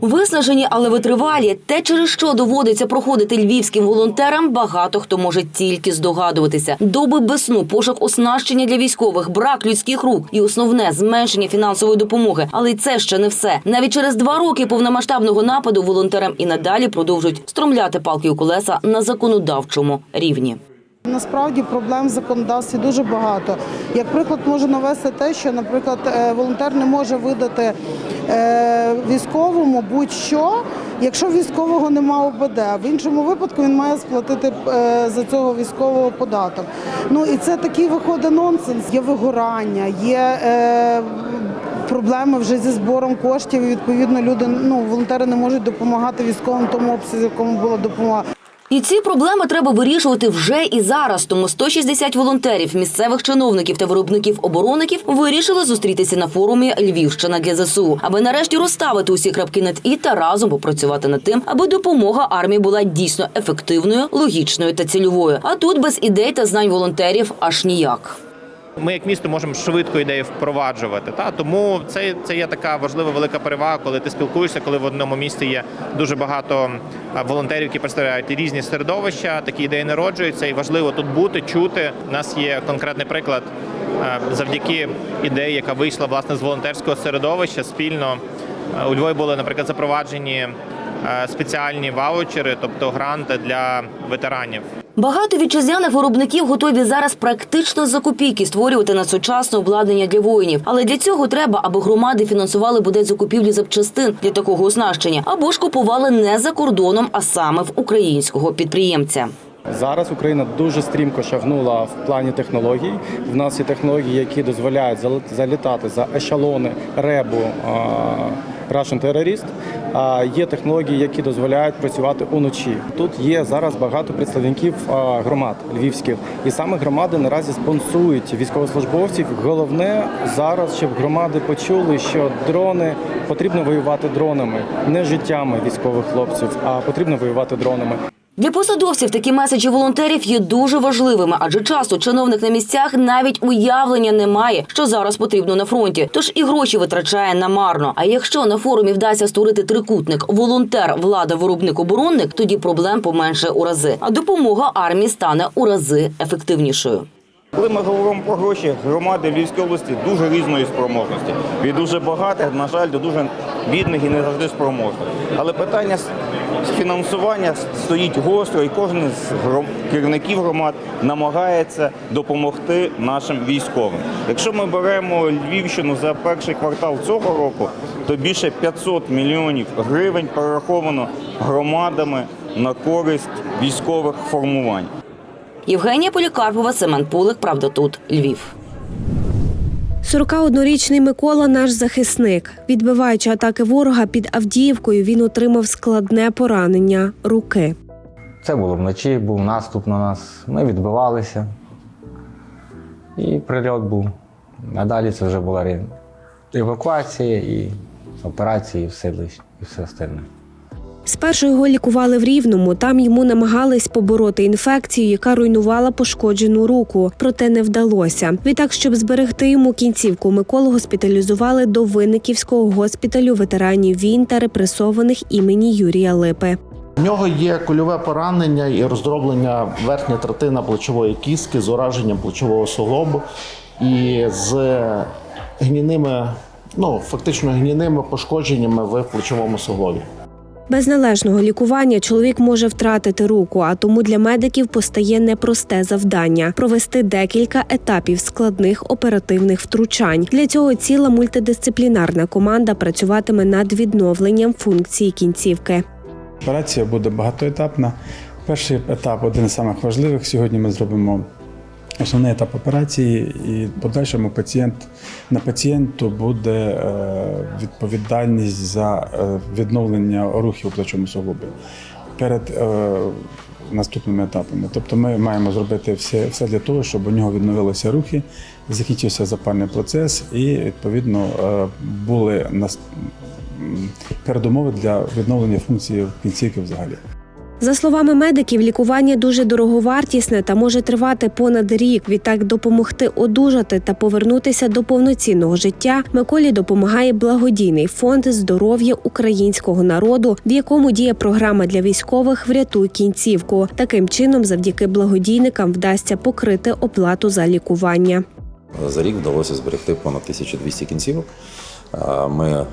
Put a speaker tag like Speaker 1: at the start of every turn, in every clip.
Speaker 1: Виснажені, але витривалі. Те, через що доводиться проходити львівським волонтерам, багато хто може тільки здогадуватися. Доби без сну, пошук оснащення для військових, брак людських рук і основне зменшення фінансової допомоги. Але й це ще не все. Навіть через два роки повномасштабного нападу волонтерам і надалі продовжують стромляти палки у колеса на законодавчому рівні.
Speaker 2: Насправді проблем в законодавстві дуже багато. Як приклад можу навести те, що, наприклад, е, волонтер не може видати е, військовому будь-що, якщо військового нема ОБД. В іншому випадку він має сплатити е, за цього військового податок. Ну і це такий виходить нонсенс. Є вигорання, є. Проблеми вже зі збором коштів і відповідно люди ну волонтери не можуть допомагати військовим тому обсязі, якому була допомога.
Speaker 1: І ці проблеми треба вирішувати вже і зараз. Тому 160 волонтерів, місцевих чиновників та виробників-оборонників вирішили зустрітися на форумі Львівщина для ЗСУ, аби нарешті розставити усі крапки над і та разом попрацювати над тим, аби допомога армії була дійсно ефективною, логічною та цільовою. А тут без ідей та знань волонтерів аж ніяк.
Speaker 3: Ми як місто можемо швидко ідеї впроваджувати. Та тому це, це є така важлива велика перевага, коли ти спілкуєшся, коли в одному місті є дуже багато волонтерів, які представляють різні середовища. Такі ідеї народжуються, і важливо тут бути, чути. У нас є конкретний приклад завдяки ідеї, яка вийшла власне з волонтерського середовища. Спільно у Львові були, наприклад, запроваджені спеціальні ваучери, тобто гранти для ветеранів.
Speaker 1: Багато вітчизняних виробників готові зараз практично за копійки створювати на сучасне обладнання для воїнів. Але для цього треба, аби громади фінансували бодай закупівлі запчастин для такого оснащення, або ж купували не за кордоном, а саме в українського підприємця.
Speaker 4: Зараз Україна дуже стрімко шагнула в плані технологій. В нас є технології, які дозволяють залітати за ешелони ребу Russian Terrorist. Є технології, які дозволяють працювати уночі. Тут є зараз багато представників громад львівських, і саме громади наразі спонсують військовослужбовців. Головне зараз, щоб громади почули, що дрони потрібно воювати дронами, не життями військових хлопців, а потрібно воювати дронами.
Speaker 1: Для посадовців такі меседжі волонтерів є дуже важливими, адже часто чиновник на місцях навіть уявлення не має, що зараз потрібно на фронті. Тож і гроші витрачає намарно. А якщо на форумі вдасться створити трикутник волонтер, влада, виробник, оборонник, тоді проблем поменше у рази, а допомога армії стане у рази ефективнішою.
Speaker 5: Коли ми говоримо про гроші, громади Львівської області дуже різної спроможності. Від дуже багатих, на жаль, до дуже бідних і не завжди спроможних. Але питання фінансування стоїть гостро, і кожен з керівників громад намагається допомогти нашим військовим. Якщо ми беремо Львівщину за перший квартал цього року, то більше 500 мільйонів гривень перераховано громадами на користь військових формувань.
Speaker 1: Євгенія Полікарпова, Семен Пулик, правда тут Львів.
Speaker 6: 41-річний Микола наш захисник. Відбиваючи атаки ворога під Авдіївкою, він отримав складне поранення руки.
Speaker 7: Це було вночі, був наступ на нас. Ми відбивалися. І прильот був. А далі це вже була евакуація і операції, і все і все остальне.
Speaker 6: Спершу його лікували в Рівному. Там йому намагались побороти інфекцію, яка руйнувала пошкоджену руку, проте не вдалося. Відтак, щоб зберегти йому кінцівку, Миколу госпіталізували до Винниківського госпіталю ветеранів війн та репресованих імені Юрія Липи.
Speaker 8: У нього є кульове поранення і роздроблення верхня третина плечової кістки з ураженням плечового суглобу і з гніними, ну фактично гніними пошкодженнями в плечовому суглобі.
Speaker 6: Без належного лікування чоловік може втратити руку, а тому для медиків постає непросте завдання провести декілька етапів складних оперативних втручань. Для цього ціла мультидисциплінарна команда працюватиме над відновленням функції кінцівки.
Speaker 9: Операція буде багатоетапна. Перший етап один з самих важливих. Сьогодні ми зробимо основний етап операції, і в подальшому пацієнт на пацієнту буде е, відповідальність за е, відновлення рухів у плечовому суглобі перед е, наступними етапами. Тобто ми маємо зробити все, все для того, щоб у нього відновилися рухи, закінчився запальний процес і відповідно були передумови для відновлення функції кінцівки взагалі.
Speaker 6: За словами медиків, лікування дуже дороговартісне та може тривати понад рік. Відтак допомогти одужати та повернутися до повноцінного життя Миколі допомагає благодійний фонд здоров'я українського народу, в якому діє програма для військових Врятуй кінцівку. Таким чином, завдяки благодійникам вдасться покрити оплату за лікування.
Speaker 10: За рік вдалося зберегти понад 1200 кінцівок. Ми е,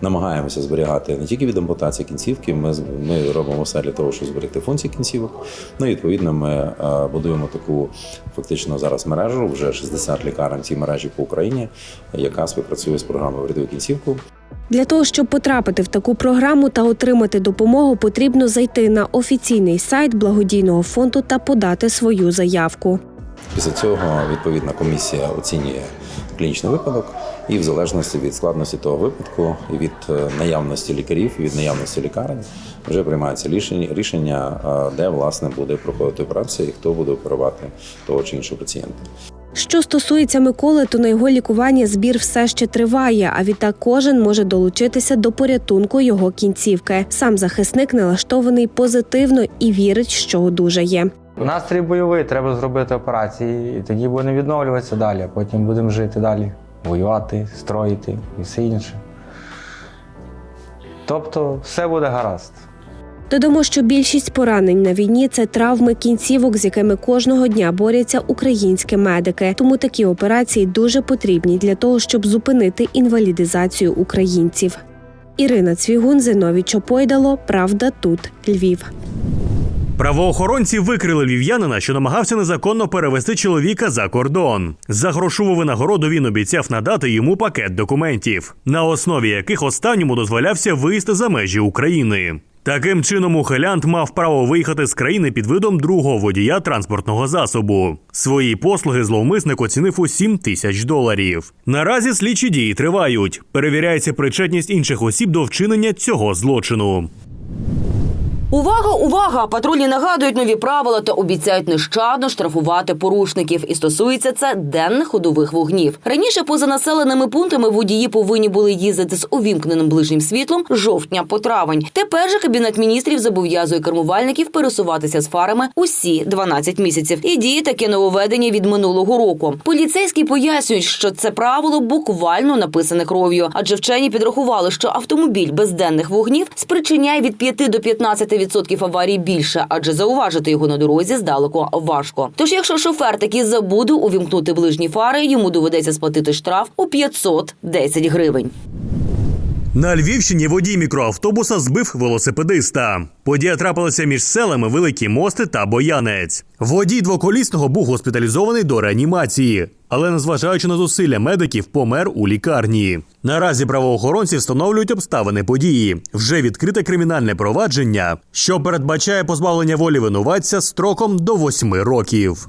Speaker 10: намагаємося зберігати не тільки від ампутації кінцівки, ми, ми робимо все для того, щоб зберегти функції кінцівок. Ну і відповідно ми е, будуємо таку фактично зараз мережу, вже 60 лікарень цій мережі по Україні, яка співпрацює з програмою «Врятуй кінцівку.
Speaker 6: Для того щоб потрапити в таку програму та отримати допомогу, потрібно зайти на офіційний сайт благодійного фонду та подати свою заявку.
Speaker 10: Після цього відповідна комісія оцінює клінічний випадок, і в залежності від складності того випадку, і від е, наявності лікарів, і від наявності лікарень вже приймається рішення, рішення, де власне буде проходити операція і хто буде оперувати того чи іншого пацієнта.
Speaker 6: Що стосується Миколи, то на його лікування збір все ще триває. А відтак кожен може долучитися до порятунку його кінцівки. Сам захисник налаштований позитивно і вірить, що одужає.
Speaker 7: Настрій бойовий, треба зробити операції, і тоді будемо відновлюватися далі, потім будемо жити далі, воювати, строїти і все інше. Тобто все буде гаразд.
Speaker 6: Додамо, що більшість поранень на війні це травми кінцівок, з якими кожного дня борються українські медики. Тому такі операції дуже потрібні для того, щоб зупинити інвалідизацію українців. Ірина Цвігун, Зиновій Чопойдало. Правда, тут Львів.
Speaker 11: Правоохоронці викрили львів'янина, що намагався незаконно перевести чоловіка за кордон. За грошову винагороду він обіцяв надати йому пакет документів, на основі яких останньому дозволявся виїзд за межі України. Таким чином, ухилянт мав право виїхати з країни під видом другого водія транспортного засобу. Свої послуги зловмисник оцінив у 7 тисяч доларів. Наразі слідчі дії тривають. Перевіряється причетність інших осіб до вчинення цього злочину.
Speaker 1: Увага, увага! Патрульні нагадують нові правила та обіцяють нещадно штрафувати порушників. І стосується це денних ходових вогнів. Раніше поза населеними пунктами водії повинні були їздити з увімкненим ближнім світлом з жовтня по травень. Тепер же кабінет міністрів зобов'язує кермувальників пересуватися з фарами усі 12 місяців. І діє таке нововведення від минулого року. Поліцейські пояснюють, що це правило буквально написане кров'ю, адже вчені підрахували, що автомобіль без денних вогнів спричиняє від 5 до 15% аварій більше, адже зауважити його на дорозі здалеку важко. Тож, якщо шофер таки забуде увімкнути ближні фари, йому доведеться сплатити штраф у 510 гривень.
Speaker 11: На Львівщині водій мікроавтобуса збив велосипедиста. Подія трапилася між селами Великі Мости та Боянець. Водій двоколісного був госпіталізований до реанімації, але, незважаючи на зусилля медиків, помер у лікарні. Наразі правоохоронці встановлюють обставини події. Вже відкрите кримінальне провадження, що передбачає позбавлення волі винуватця строком до восьми років.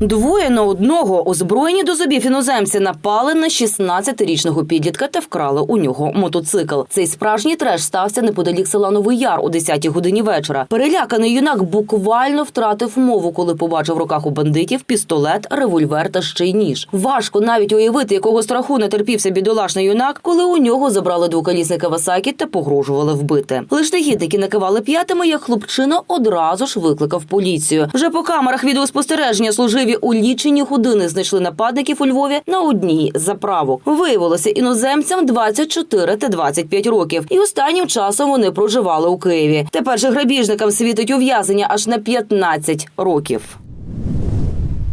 Speaker 1: Двоє на одного озброєні до зубів іноземці напали на 16-річного підлітка та вкрали у нього мотоцикл. Цей справжній треш стався неподалік села Новий Яр о 10-й годині вечора. Переляканий юнак буквально втратив мову, коли побачив в руках у бандитів пістолет, револьвер та ще й ніж. Важко навіть уявити, якого страху не терпівся бідолашний юнак, коли у нього забрали двоколісний Кавасакі та погрожували вбити. Лиш негідники накивали п'ятами, як хлопчина одразу ж викликав поліцію. Вже по камерах відеоспостереження служиві у лічені години знайшли нападників у Львові на одній з заправок. Виявилося іноземцям 24 та 25 років, і останнім часом вони проживали у Києві. Тепер же грабіжникам світить ув'язнення аж на 15 років.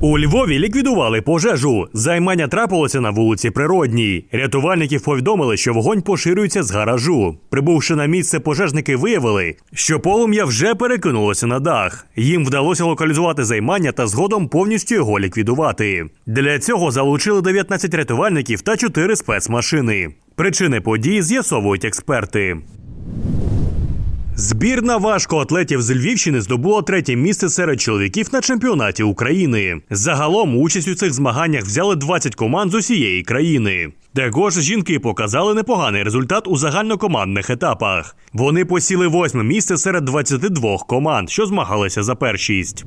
Speaker 11: У Львові ліквідували пожежу. Займання трапилося на вулиці Природній. Рятувальників повідомили, що вогонь поширюється з гаражу. Прибувши на місце, пожежники виявили, що полум'я вже перекинулося на дах. Їм вдалося локалізувати займання та згодом повністю його ліквідувати. Для цього залучили 19 рятувальників та 4 спецмашини. Причини події з'ясовують експерти. Збірна важкоатлетів з Львівщини здобула третє місце серед чоловіків на чемпіонаті України. Загалом участь у цих змаганнях взяли 20 команд з усієї країни. Також жінки показали непоганий результат у загальнокомандних етапах. Вони посіли восьме місце серед 22 команд, що змагалися за першість.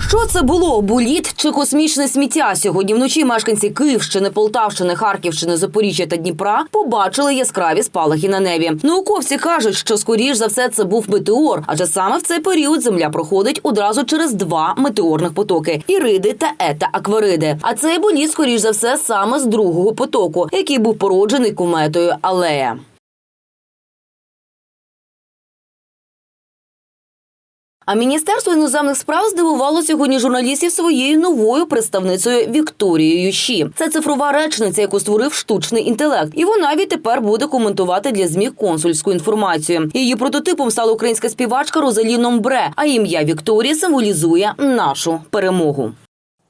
Speaker 1: Що це було? Буліт чи космічне сміття? Сьогодні вночі мешканці Київщини, Полтавщини, Харківщини, Запоріжжя та Дніпра побачили яскраві спалахи на небі. Науковці кажуть, що скоріш за все це був метеор, адже саме в цей період Земля проходить одразу через два метеорних потоки іриди та ета аквариди. А цей боліт, скоріш за все, саме з другого потоку, який був породжений кометою Алея. А міністерство іноземних справ здивувало сьогодні журналістів своєю новою представницею Вікторією Ші. Це цифрова речниця, яку створив штучний інтелект, і вона відтепер буде коментувати для змі консульську інформацію. Її прототипом стала українська співачка Розалі Номбре. А ім'я Вікторії символізує нашу перемогу.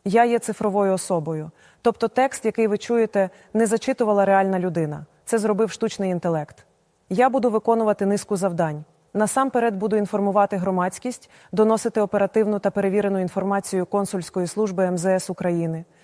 Speaker 12: Я є цифровою особою. Тобто текст, який ви чуєте, не зачитувала реальна людина. Це зробив штучний інтелект. Я буду виконувати низку завдань. Насамперед буду інформувати громадськість, доносити оперативну та перевірену інформацію консульської служби МЗС України,